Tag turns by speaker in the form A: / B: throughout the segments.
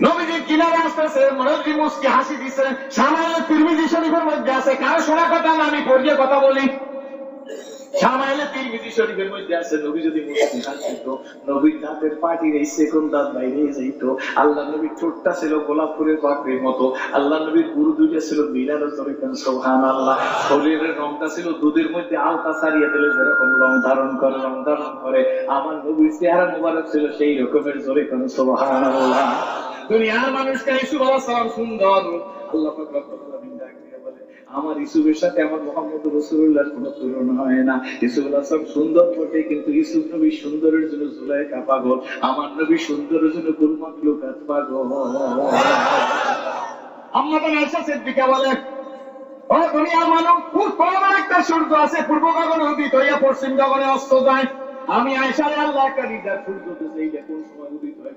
A: নবীজি কিনারে আসতেছে মনোজি মুসকি হাসি দিচ্ছে সামাইলে তিরমিজি শরীফের মধ্যে আছে। কারও শোনা কথা? না, আমি পড়িয়ে কথা বলি। সামাইলে তিরমিজি শরীফের মধ্যে আছে, নবী যদি মুসকি নবীর সেকন্দ দাঁত বাইরে যাইতো। আল্লাহ নবীর ঠোঁটটা ছিল গোলাপ ফুলের মতো। আল্লাহ নবীর গুরু দুইটা ছিল তরিকান সোহান আল্লাহ শরীরের রংটা ছিল দুধের মধ্যে আলতা সারিয়ে দিলে যেরকম রং ধারণ করে, রং ধারণ করে। আমার নবীর চেহারা মুবারক ছিল সেই রকমের জরিকান সোহান আল্লাহ দুনিয়ার মানুষকে ইসুফ আলাইহিস সালাম সুন্দর। আল্লাহ আমার ইসুফের সাথে আমার মোহাম্মদ রসুল্লাহর কোনো তুলনা হয় না। ইসুফ আলাইহিস সুন্দর বটে, কিন্তু ইসুফ নবী সুন্দরের জন্য জুলাইকা পাগল, আমার নবী সুন্দরের জন্য কুল মাখলুকাত পাগল। আম্মা তো আয়েশা সিদ্দিকা বলে দুনিয়ার মানুষ, খুব বড় একটা সূর্য আছে, পূর্ব গগনে উদিত হইয়া পশ্চিম গগনে অস্ত যায়। আমি আয়েশারে আল্লাহ একটা সূর্য তো সেইটা কোন সময় উদিত হয়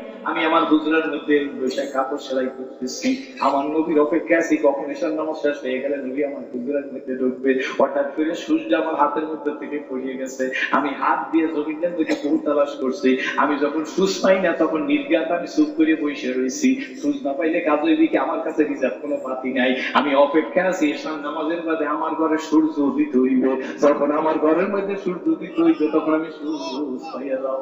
A: আমি আমার হুজুরের মধ্যে বসে কাপড় সেলাই করতেছি। আমার নবীর অপেক্ষা আছি, কখন এসার নামাজ শেষ হয়ে গেলে নবী আমার হুজুরের মধ্যে ঢুকবে। হঠাৎ করে সূর্য আমার হাতের মধ্যে থেকে পড়িয়ে গেছে। আমি হাত দিয়ে জমিনের মধ্যে বহু তালাশ করছি। আমি যখন সুচ পাই না, তখন নির্গাত আমি চুপ করে বসে রয়েছি সুচ না পাইলে কাজের দিকে আমার কাছে রিজার্ভ কোনো পাতি নাই। আমি অপেক্ষা আছি এসার নামাজের বাদে আমার ঘরে সূর্য উদিত হইব। যখন আমার ঘরের মধ্যে সূর্য উদিত হইব, তখন আমি সূর্য পাইয়া যাব।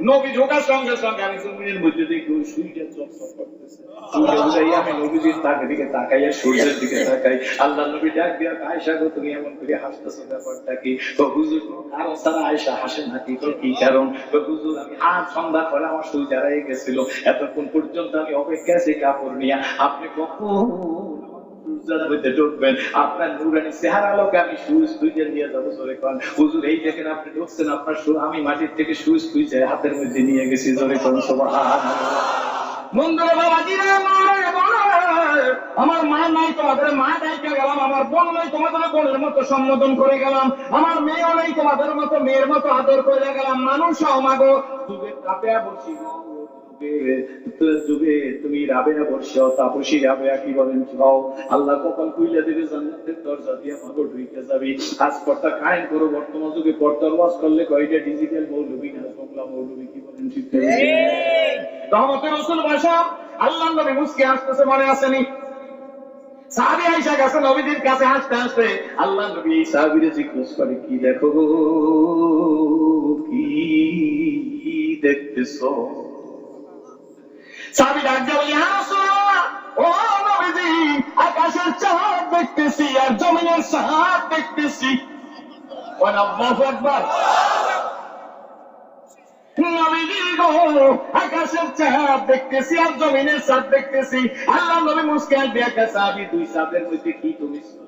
A: নবী ঢোকার সঙ্গে সঙ্গে আমি জমিনের মধ্যে দেখি সুইটা চকচক করতেছে। সূর্যের আল্লাহ তুমি এমন করে ব্যাপারটা কি? তো হুজুর কোনো কারণ ছাড়া আয়েশা হাসে কি? কারণ? তো আমি সন্ধ্যা আমার গেছিল। এতক্ষণ পর্যন্ত আমি অপেক্ষা আপনি কখন সূর্যের মধ্যে ঢুকবেন। আপনার নুরানি চেহারা লোকে আমি সুইচ তুইজে নিয়ে যাব জোরে কন। হুজুর এই দেখেন আপনি ঢুকছেন আপনার আমি মাটির থেকে সুইচ তুইজে হাতের মধ্যে নিয়ে গেছি জোরে কন মন্দিরে বাবাজি রে মা রে বাবা রে। আমার মা নাই তোমাদের মা দায়িত্ব গেলাম আমার বোন নাই তোমাদের বোনের মতো সম্বোধন করে গেলাম আমার মেয়েও নেই তোমাদের মতো মেয়ের মতো আদর করে গেলাম মানুষ মাগো যুগের কাপে বসি গো, যুগে- তুমি রাবেয়া বর্ষ তাপসী রাবেয়া কি বলেন খাও আল্লাহ কপাল খুইলে দেবে জান্নাতের দরজা দিয়ে মাগো ঢুকে যাবি। আজ পর্দা কায়েম করো বর্তমান যুগে পর্দার ওয়াজ করলে কয়টা ডিজিটাল মৌলবী না বাংলা মৌলবী কি বলেন ঠিক রহমতের রসুল বাসা আল্লাহ নবী মুসকে আসতেছে মনে আসেনি সাহাবি আইসা গেছে নবীজির কাছে হাসতে হাসতে আল্লাহ নবী সাহাবিরে জিজ্ঞেস করে কি দেখো কি দেখতেছো? সাহাবি ডাক দিয়ে বলে "ইয়া রাসূলুল্লাহ, ও নবীজি আকাশের চাঁদ দেখতেছি আর জমিনের চাঁদ দেখতেছি। আকাশের চাঁদ দেখতেছি আর জমিনের চাঁদ দেখতেছি। আল্লাহ নবী মুসকান দিয়া কা সাহাবী দুই চাঁদের মধ্যে কি তুমি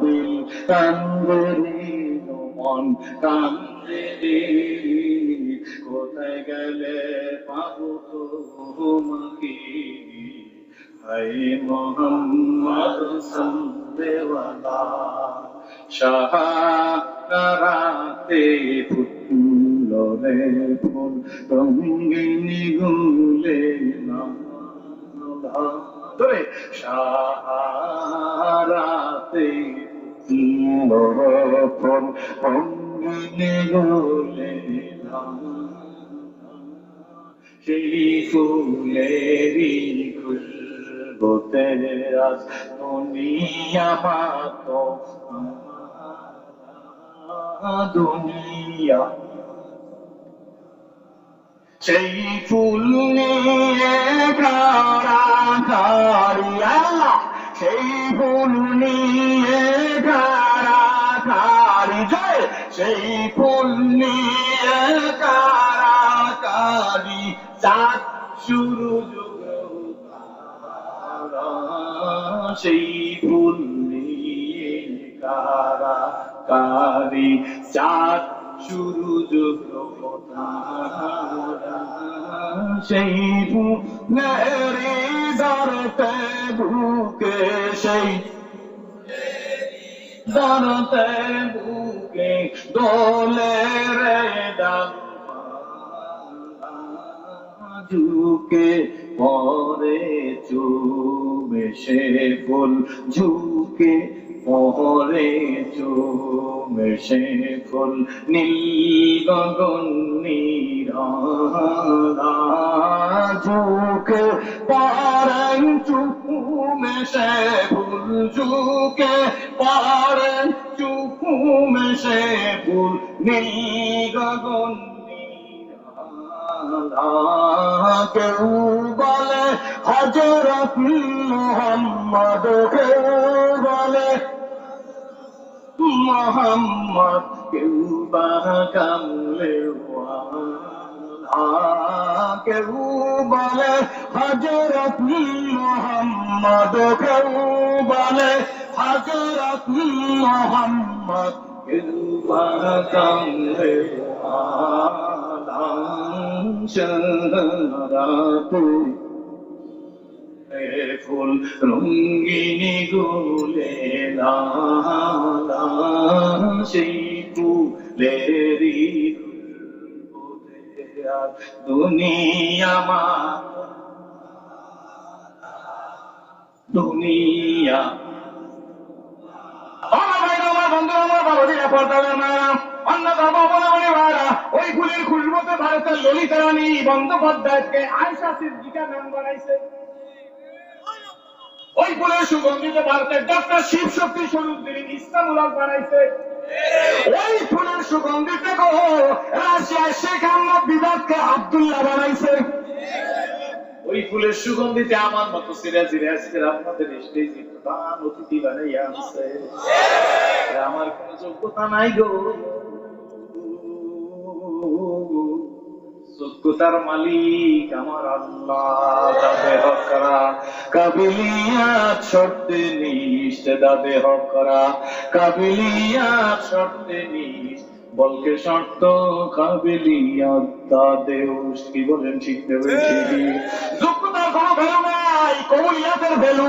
A: দিল মন কোথায় গেলে পাবো তোমাকে হায় মোহাম্মদ সন্দেওয়ালা সাহারাতে ফুল ফুল রঙ্গিনী গুলে ধরে সাহারাতে ফুল রে ফুল সেই ফুলেরই খুশবুতে আজ দুনিয়া মাতো দুনিয়া সেই ফুল নিয়ে কারাকারি সেই ফুল নিয়ে কারাকারি সেই ফুল নিয়ে কারাকারি চাঁদ শুরু সেই ফুল নিয়ে কারাকারি চাঁদ শুরু সেই ফুলেরি দরতে বুকে সেই দরতে বুকে দোলে রে ঝুঁকে পরে চুমে সে ফুল ঝুঁকে পরে চুমে সে ফুল, নীল গগন নীরা ঝুঁকে পরে চুমে সে ফুল, ঝুঁকে পরে চুমে সে ফুল, নীল গগন কেউ বলে, হজরত মোহাম্মদ, কেউ বলে মোহাম্মদ, কেউ বা কেউ বলে হজরত মোহাম্মদ, কেউ বলে হজরত মোহাম্মদ, কেউ বা কামলে শরাতে ফুল রঙ্গিনী গুলে সেই ফুলেরি দুনিয়া মা দুনিয়া ফুলের খুশবুতে ভারতের ললিতা রানী বন্দ্যোপাধ্যায়কে আয়সা সিদ্দিকা নাম বানাইছে। ওই ফুলের সুগন্ধিতে ভারতের ডক্টর শিব শক্তি স্বরূপ দিন ইসলামুল্লাহ বানাইছে। ওই ফুলের সুগন্ধিতে শেখ আহমদ আব্দুল্লাহ বানাইছে। ওই ফুলের সুগন্ধিতে আমার মতো সিরাজিরে আজকের আপনাদের প্রধান অতিথি বানাইয়া আনছে। আমার কোন যোগ্যতা নাই গো। যোগ্যতার মালিক আমার আল্লাহ। দাদে হক করা। কাবিলিয়াত শর্তে নিষ্ঠ দাদে হক করা। কাবিলিয়াত শর্তে নিষ্ঠ বলকে শর্ত কাবিলিয়াত দাদে কি বলেন ঠিক দেবে যোগ্যতার কোনো ভ্যালু নাই, কবুলিয়াতের ভ্যালু।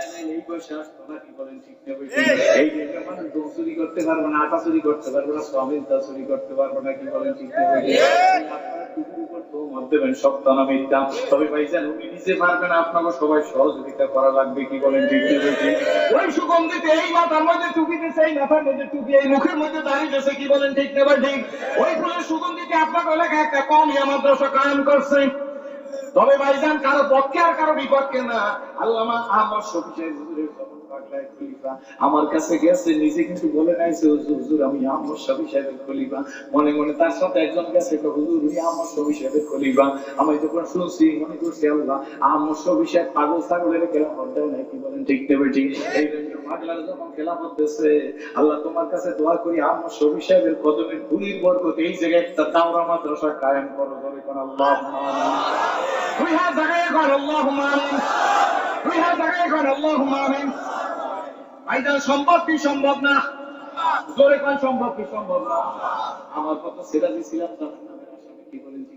A: করে এই বয়সে আসতো না কি বলেন ঠিক না এই জন্য মানুষ গম চুরি করতে পারব না আটা চুরি করতে পারব না সমিতা চুরি করতে পারব না কি বলেন ঠিক না বেঠিক? আপনারা চুরি করতেও মত দেবেন সত্য না মিথ্যা তবে ভাইজান উনি নিজে পারবেন আপনাকে সবাই সহযোগিতা করা লাগবে কি বলেন ঠিক? ওই সুগন্ধিতে এই মাথার মধ্যে টুপি দিছে এই মাথার মধ্যে টুপি এই মুখের মধ্যে দাঁড়িয়ে দিছে কি বলেন ঠিক না ঠিক ওই ফুলের সুগন্ধিতে আপনাকে এলাকায় একটা কম মাদ্রাসা কায়েম করছে তবে ভাইজান কারও পক্ষে আর কারও বিপক্ষে না। আল্লামা আহমদ শফি সাহেব আমার কাছে গেছে, নিজে কিন্তু বলে নাইছে, হুজুর হুজুর, আমি আহমদ শফি সাহেবের খলিফা মনে মনে তার সাথে একজন গেছে হুজুর, উনি আহমদ শফি সাহেবের খলিফা আমি যখন শুনছি, মনে করছি, আল্লাহ আহমদ শফি সাহেব পাগল ছাগলের খেলাফত দেয় নাই, কি বলেন, ঠিক নেবে ঠিক? এই পাগলার যখন খেলাফত দিচ্ছে আল্লাহ তোমার কাছে দোয়া করি আহমদ শফি সাহেবের কদমের ধুলির বরকত, এই জায়গায় একটা দাওরা মাদ্রাসা কায়েম করো, বলে কোন আল্লাহ দুই হাত জায়গায় এখন আল্লাহ দুই হাত জায়গায় এখন আল্লাহ আমিন ভাইজান সম্ভব কি সম্ভব না? জোরে সম্ভব কি সম্ভব না? আমার কথা সেটা ছিলাম জানেন না আমার স্বামী কি বলেন ঠিক ঠিক।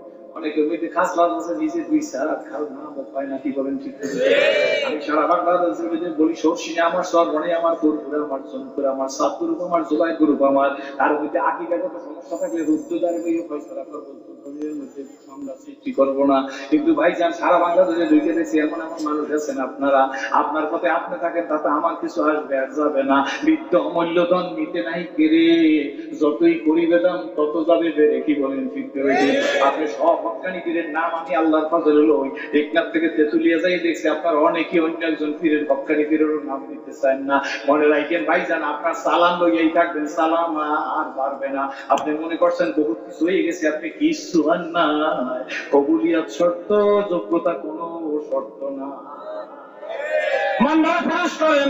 A: খাস আছে নিজে দুই খাল নাম পায় না কি বলেন, ঠিক? আমি সারা বলি আমার আমার আমার আমার সাতপুর আমার জোলাই আমার তার মধ্যে সমস্যা থাকলে ফয়সলা করব না। কিন্তু ভাই যান সারা বাংলাদেশে ঢুকে দিয়েছি এমন এমন মানুষ আছেন আপনারা। আপনার পথে আপনি থাকেন, তাতে আমার কিছু আসবে আর যাবে না। নিত্য অমূল্য ধন নিতে নাই কেড়ে যতই করিবে দাম, তত যাবে বেড়ে, কি বলেন ঠিক আপনি সব হকানি নাম আমি আল্লাহর ফজল লই। টেকনাফ থেকে তেতুলিয়া যাই দেখছি, আপনার অনেকেই অন্য একজন পীরের হকানি নাম নিতে চান না। মনে রাখেন ভাই যান আপনার সালাম লইয়াই থাকবেন, সালাম আর পারবে না। আপনি মনে করছেন বহুত কিছু হয়ে গেছে, আপনি কিছু হন না। কবুলিয়াত শর্ত, যোগ্যতা কোনো শর্ত না। মান্ডার প্রবেশ করেন।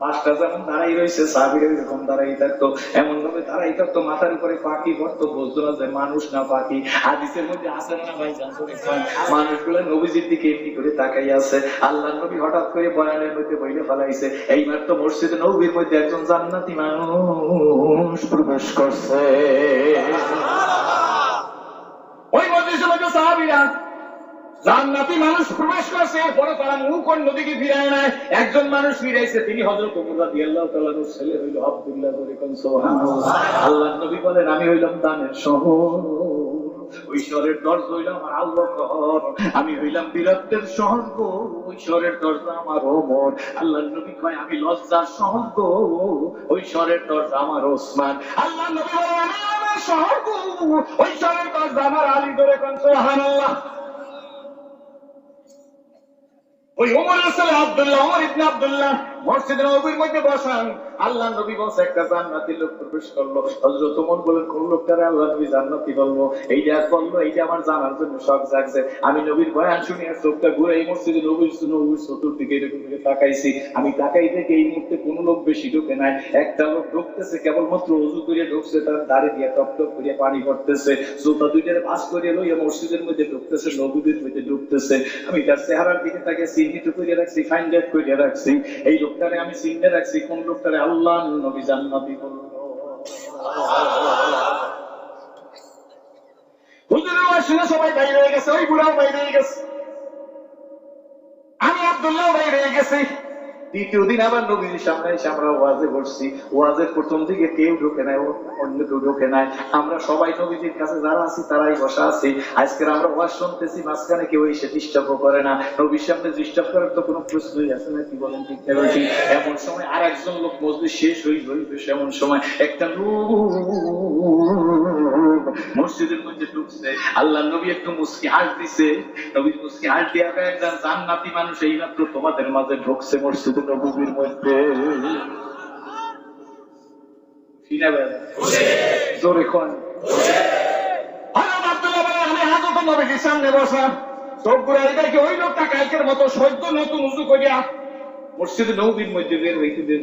A: পাঁচটা যেমন দাঁড়াই রয়েছে সাহাবীরা এরকম দাঁড়াই থাকতো এমন ভাবে দাঁড়াই থাকতো, মাথার উপরে পাখি ভরতো বলতো না যে মানুষ না পাখি। হাদিসের মধ্যে আছে না ভাই মানুষগুলো নবীজির দিকে এমনি করে তাকাই আছে। আল্লাহ নবী হঠাৎ করে বয়ানের মধ্যে বইলে ফেলাইছে, এইবার তো মসজিদে নবীর মধ্যে একজন জান্নাতি মানুষ প্রবেশ করছে। ওই মসজিদের মধ্যে সাহাবীরা জান্নাতি মানুষ প্রবেশ করছে পরে তারা মুখ অন্যদিকে ফিরায় নাই। একজন মানুষ ফিরাইছে, তিনি হজরত ওমর রাদিয়াল্লাহু তাআলার ছেলে হইল আব্দুল্লাহ বলে কোন, সুবহানাল্লাহ। আল্লাহ নবী বলেন, আমি হইলাম দানের শহর। ওই শহরের দরজা হইলাম আমার আল্লাহ কর আমি হইলাম বীরত্বের শহর গো, ওই শহরের দরজা আমার ওমর। আল্লাহ নবী কয়, আমি লজ্জার শহর গো, ওই শহরের দরজা আমার ওসমান। আল্লাহ নবী বলেন, আমার শহর গো, ওই শহরের দরজা আমার আলী ধরে কোন, সুবহানাল্লাহ। ওই ওমরের ছেলে আব্দুল্লাহ ওমর ইবনে আব্দুল্লাহ মসজিদের নবীর মধ্যে বসান। আল্লাহ নবী বলছে, একটা জান্নাতি লোক প্রবেশ করল। হযরত ওমর বলেন কোন লোকটারে আল্লাহ নবী জান্নাতি বলব এইটা বলল এইটা আমার জানার জন্য শখ জাগছে। আমি নবীর বয়ান শুনে আর চোখটা ঘুরে এই মসজিদে নবীর নবীর চতুর্দিকে এরকম করে তাকাইছি। আমি তাকাই দেখে এই মুহূর্তে কোনো লোক বেশি ঢোকে নাই। একটা লোক ঢুকতেছে, কেবলমাত্র অজু করে ঢুকছে, তার দাড়ি দিয়ে টপ টপ করে পানি পড়তেছে। জুতা দুইটার ভাস করে লইয়া মসজিদের মধ্যে ঢুকতেছে, নবীদের মধ্যে ঢুকতেছে। আমি তার চেহারার দিকে তাকে চিহ্নিত করে রাখছি ফাইন্ড আউট করে রাখছি। এই লোকটারে আমি চিনে রাখছি, কোন লোকটারে আল্লাহ নবী জান্নাতি বলল। গেছে, ওই গেছে। আমি আব্দুল্লাহ বাইরে গেছি। দ্বিতীয় দিন আবার নবীর সামনে এসে আমরা ওয়াজে বসছি। ওয়াজের প্রথম দিকে কেউ ঢোকে নাই, অন্য কেউ ঢোকে নাই। আমরা সবাই নবীজির কাছে যারা আছি, তারাই বসা আছি। আজকে আমরা ওয়াজ শুনতেছি, মাঝখানে কেউ এসে ডিস্টার্ব করে না। নবীর সামনে ডিস্টার্ব করার তো কোনো প্রশ্নই আছে না, কি বলেন ঠিক না বেঠিক? এমন সময় আর একজন লোক মসজিদ শেষ হই হইবে এমন সময় একটা লোক মসজিদের মধ্যে ঢুকছে, আল্লাহ নবী একটু মুস্কি হাস দিছে। নবী মুস্কি হাস দিয়া একজন জান্নাতি মানুষ এই মাত্র তোমাদের মাঝে ঢুকছে মসজিদের নবীর মধ্যে। জোরে কোন। নবীর মসজিদ নবীর মধ্যে বের হইতে বের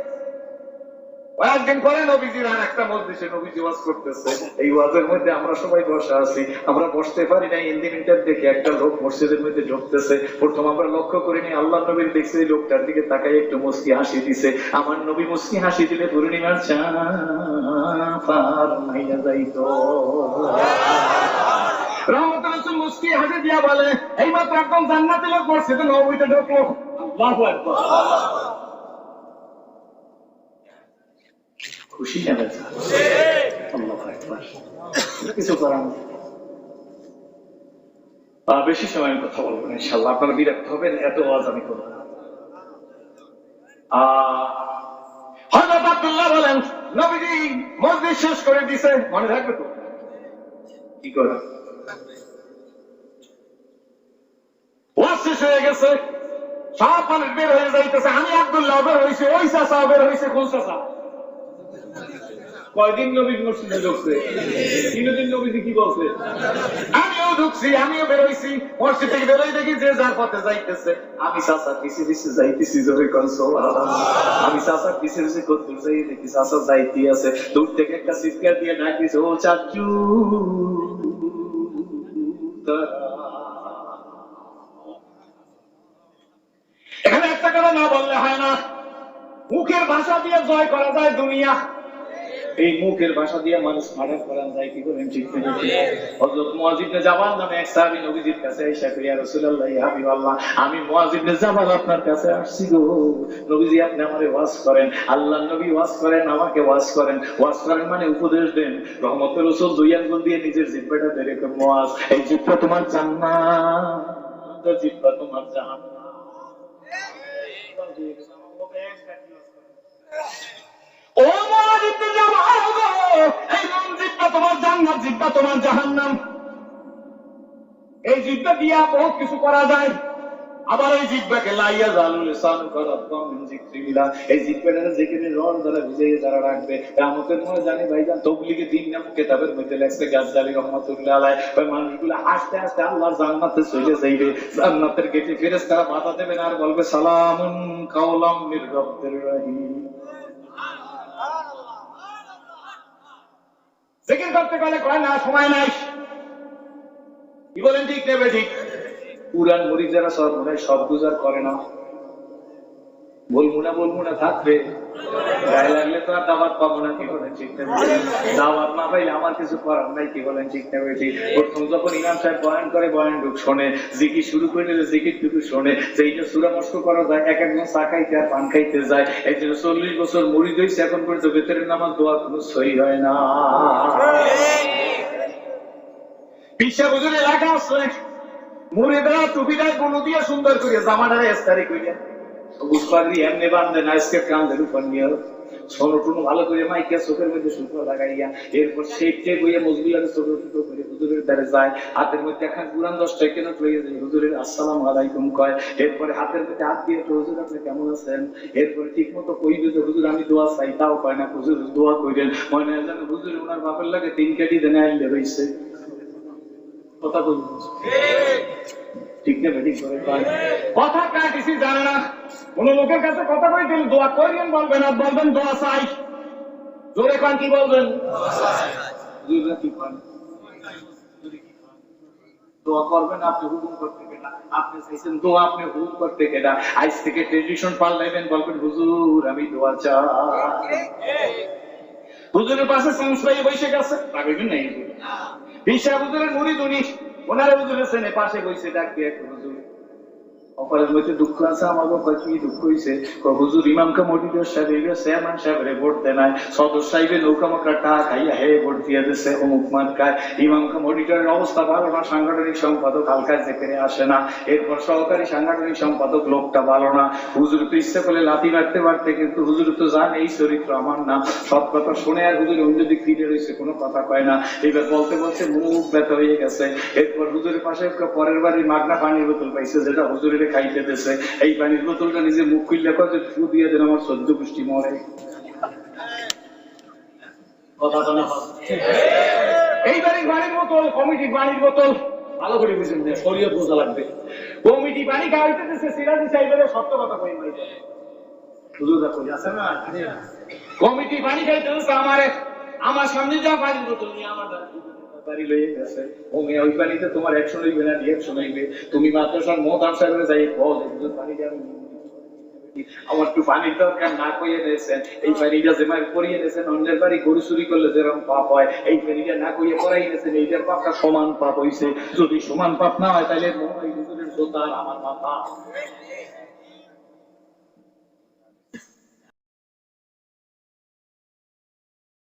A: কয়েকদিন পরে নবীজির আর একটা মসজিদে নবীজি ওয়াজ করতেছে। এই ওয়াজের মধ্যে আমরা সবাই বসে আছি। আমরা বসতে পারি না ইন্ডিমিটার দেখে একটা লোক মসজিদের মধ্যে ঢুকতেছে। প্রথম আমরা লক্ষ্য করিনি, আল্লাহ নবীর দেখছে এই লোকটার দিকে তাকাই একটু মুস্কি হাসি দিছে। আমার নবী মুস্কি হাসি দিলে পূর্ণিমার চার মাইয়া যাইতো। মুস্কি হাসি একদম জান্নাতি লোক মসজিদে নবীতে ঢুকলো। খুশি না করার বেশি সময় কথা বলব না ইনশাল্লাহ আপনারা বিরক্ত হবেন, এত আওয়াজ আমি করব শেষ হয়ে গেছে, সব হয়ে যাইতেছে। আমি আব্দুল্লাহ বের হয়েছে ওই চাষা বের হয়েছে কোন চাষা কয়দিন নবী মসজিদে ঢুকছে? তিনদিন নবীজি কি বলছে? আমিও ঢুকছি, আমিও বেরোইছি, মসজিদ থেকে বেরোই দেখি যে যার পথে যাইতেছে। আমি চাষার পিছিয়ে পিছিয়ে যাইতেছি, জোরে কনসো আমি চাষার পিছিয়ে পিছিয়ে কত দূর যাই দেখি চাষা যাইতে আছে। দূর থেকে একটা চিৎকার দিয়ে ডাক ও চাচু এখানে একটা কথা না বললে হয় না। মুখের ভাষা দিয়ে জয় করা যায় দুনিয়া। এই মুখের ভাষা দিয়ে মানুষ মার্ডার করা যায় কি করেন ঠিক না হযরত মুয়াজ জাবাল নামে এক সাহাবী নবীজির কাছে এসে কই ইয়া রাসূলুল্লাহ ইয়া হাবিবাল্লাহ আমি মুয়াজ ইবনে জাবাল আপনার কাছে আসছি গো নবীজি আপনি আমারে ওয়াজ করেন আল্লাহর নবী ওয়াজ করেন আমাকে ওয়াজ করেন ওয়াজ করেন মানে উপদেশ দেন রহমতের রাসূল দুই আঙ্গুল দিয়ে নিজের জিহ্বাটা ধরে কই মুয়াজ এই জিহ্বা তোমার জান্নাত জিহ্বা তোমার জাহান্নাম তবলিগে দিন নাম কিতাবের মধ্যে মানুষগুলো আস্তে আস্তে যাইবে। জান্নাতের গেটে বাধা দেবেন আর বলবে রহিম। জিকির করতে গেলে কয়, না, সময় নাই। কি বলেন ঠিক নেবে ঠিক পুরান মরিক যারা সব মনে সব গুজার করে না। বলব না বলব না, থাকবে। গায়ে লাগলে তো আর দাওয়াত পাবো না, কি বলেন, ঠিক নেবে দাওয়াত না পাইলে আমার কিছু করার নাই, কি বলেন নেবে ঠিক। প্রথম যখন ইমাম সাহেব বয়ান করে, বয়ান ঢুক, শোনে। জিকির শুরু করে নিলে জিকির টুকু শোনে। সেইটা সুরা মস্ত করা যায়, এক একজন চা খাইতে আর পান খাইতে যায়। এই জন্য চল্লিশ বছর মরি হয়েছে এখন পর্যন্ত ভেতরের নামাজ দোয়া কোনো সই হয় না। পিসা বুঝুন এলাকা আসলে মুড়িদা টুপিটা কোনো দিয়ে সুন্দর করে জামাটারে এস্তারি কইলে বান্ধে না আজকে ভালো করে মাইকে চোখের মধ্যে লাগাইয়া, এরপর মজগুলারে ছোট ছোট করে হুজুরের দ্বারে যায়। হাতের মধ্যে এখন দশটা কেন লইয়ে যায় হুজুরের আসসালাম আলাইকুম কয়। এরপরে হাতের মধ্যে হাত দিয়ে তো হুজুর আপনি কেমন আছেন? এরপরে ঠিক মতো কইবে যে, হুজুর, আমি দোয়া চাই। তাও কয় না, হুজুর, দোয়া কইলেন মনে হয় হুজুর ওনার বাপের লাগে তিন কাটি দেনে আইলে কথা বলুন ঠিক না ঠিক করে। কথা কার কিছু জানে না? কোন লোকের কাছে কথা কই দিন দোয়া করিয়েন বলবেন আর বলবেন দোয়া চাই। জোরে কান কি বলবেন? জোরে কি কন দোয়া করবেন আপনি হুকুম করতে গেলা আপনি চাইছেন দোয়া আপনি হুকুম করতে গেলা আজ থেকে ট্রেডিশন পাল্টাইবেন বলবেন হুজুর আমি দোয়া চাই। হুজুরের পাশে পাইয়ে বসে গেছে পাবেন নাই বিশা হুজুরের উনি দুনি ওনারা সেনে পাশে বসে ডাক দিয়ে হুজুর অপরের মধ্যে দুঃখ আছে আমাকে কয়, কি দুঃখ হয়েছে হুজুর ইমাম কা মডিটর সাহেব চেয়ারম্যান সাহেবের ভোট দেয় নাই। সদর সাহেবের নৌকা মাকড়া টাকা খাইয়া হে ভোট দিয়ে দিচ্ছে অমুক মার্কায় ইমাম কা মডিটরের অবস্থা ভালো না সাংগঠনিক সম্পাদক হালকা যেখানে আসে না। এরপর সহকারী সাংগঠনিক সম্পাদক লোকটা ভালো না। হুজুর তো ইচ্ছে করলে লাথি মারতে পারতে কিন্তু হুজুর তো জান এই চরিত্র আমার না। সব কথা শুনে আর হুজুর অন্য দিক ফিরে রয়েছে, কোনো কথা কয় না। এবার বলতে বলতে মুখ ব্যথা হয়ে গেছে। এরপর হুজুরের পাশে পরের বাড়ি মাগনা পানির বোতল পাইছে, যেটা হুজুরের খাইতে দিছে এই পানির বোতলটা নিজে মুখ খুললে কয় যে ফু দিয়ে দেন আমার সহ্য পুষ্টি মরে। কথা তো না বোতল কমিটি বাড়ির বোতল। ভালো করে বুঝেন যে শরীয়ত বোঝা লাগবে। কমিটি বাড়ি গাড়িতে সিরাজি সাহেবের সত্য কথা কই মাই হুজুররা কই আছে না? কমিটি পানি খাইতে দিছে আমারে আমার সামনে যা বাড়ির বোতল নিয়ে আমার লইয়ে গেছে। ও মেয়ে, ওই পানিতে তোমার না তুমি মাদ্রাসার মত সাহেবের যাই বল আমার পানির দরকার না কইয়ে এই পানিটা অন্যের বাড়ি গরু চুরি করলে যেরকম পাপ হয়, এই পানিটা না কইয়ে করাই দিয়েছেন, এইটার পাপটা সমান পাপ হইছে। যদি সমান পাপ না হয় তাহলে মনে হয় আমার মাথা।